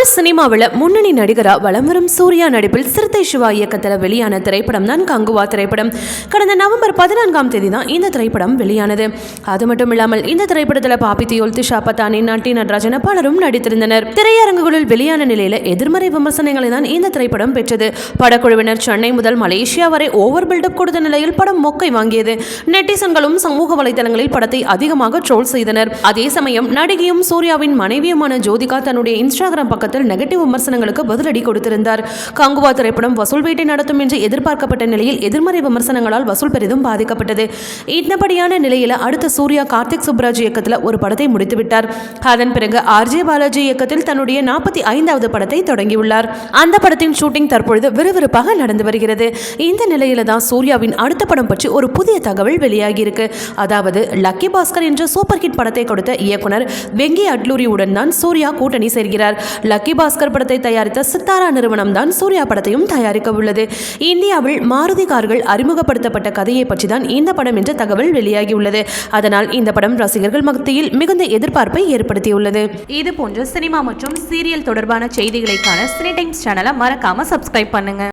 தமிழ் சினிமாவில் முன்னணி நடிகரா வலம் வரும் சூர்யா நடிப்பில் சிறுத்தை சிவா இயக்கத்தில் வெளியான திரைப்படம் தான் கங்குவா திரைப்படம். கடந்த நவம்பர் பதினான்காம் தேதி தான் இந்த திரைப்படம் வெளியானது. அது மட்டும் இல்லாமல் இந்த திரைப்படத்தில் பாப்பி தியோல் திஷா பத்தானி நட்டி நடராஜன் பலரும் நடித்திருந்தனர். திரையரங்குகளில் வெளியான நிலையில் எதிர்மறை விமர்சனங்களை தான் இந்த திரைப்படம் பெற்றது. படக்குழுவினர் சென்னை முதல் மலேசியா வரை ஓவர் பில்டப் கொடுத்த நிலையில் படம் மொக்கை வாங்கியது. நெட்டிசன்களும் சமூக வலைதளங்களில் படத்தை அதிகமாக ட்ரோல் செய்தனர். அதே சமயம் நடிகையும் சூர்யாவின் மனைவியுமான ஜோதிகா தன்னுடைய இன்ஸ்டாகிராம் பக்கத்தில் நெகட்டிவ் விமர்சனங்களுக்கு பதிலடி கொடுத்திருந்தார். காங்குவா திரைப்படம் வசூல் வேட்டை நடத்தும் என்று எதிர்பார்க்கப்பட்ட நிலையில் எதிர்மறை விமர்சனங்களால் வசூல் பெரிதும் பாதிக்கப்பட்டது. இன்னபடியான நிலையில் அடுத்த சூர்யா கார்த்திக் சுப்ராஜ் இயக்கத்தில் ஒரு படத்தை முடித்துவிட்டார். அதன் பிறகு ஆர்ஜே பாலாஜி இயக்கத்தில் தன்னுடைய நாற்பத்தி ஐந்தாவது படத்தை தொடங்கியுள்ளார். அந்த படத்தின் ஷூட்டிங் தற்பொழுது விறுவிறுப்பாக நடந்து வருகிறது. இந்த நிலையில தான் சூர்யாவின் அடுத்த படம் பற்றி ஒரு புதிய தகவல் வெளியாகியிருக்கு. அதாவது லக்கி பாஸ்கர் என்ற சூப்பர் ஹிட் படத்தை கொடுத்த இயக்குனர் வெங்கி அட்லூரியுடன் தான் சூர்யா கூட்டணி சேர்கிறார். லக்கி பாஸ்கர் படத்தை தயாரித்த சித்தாரா நிறுவனம் தான் சூர்யா படத்தையும் தயாரிக்க உள்ளது இந்தியாவில் மாருதி கார்கள் அறிமுகப்படுத்தப்பட்ட கதையை பற்றி தான் இந்த படம் என்ற தகவல் வெளியாகியுள்ளது. அதனால் இந்த படம் ரசிகர்கள் மத்தியில் மிகுந்த எதிர்பார்ப்பை ஏற்படுத்தியுள்ளது. இது போன்ற சினிமா மற்றும் சீரியல் தொடர்பான செய்திகளைக்கான சினி டைம்ஸ் சேனலை மறக்காம சப்ஸ்கிரைப் பண்ணுங்க.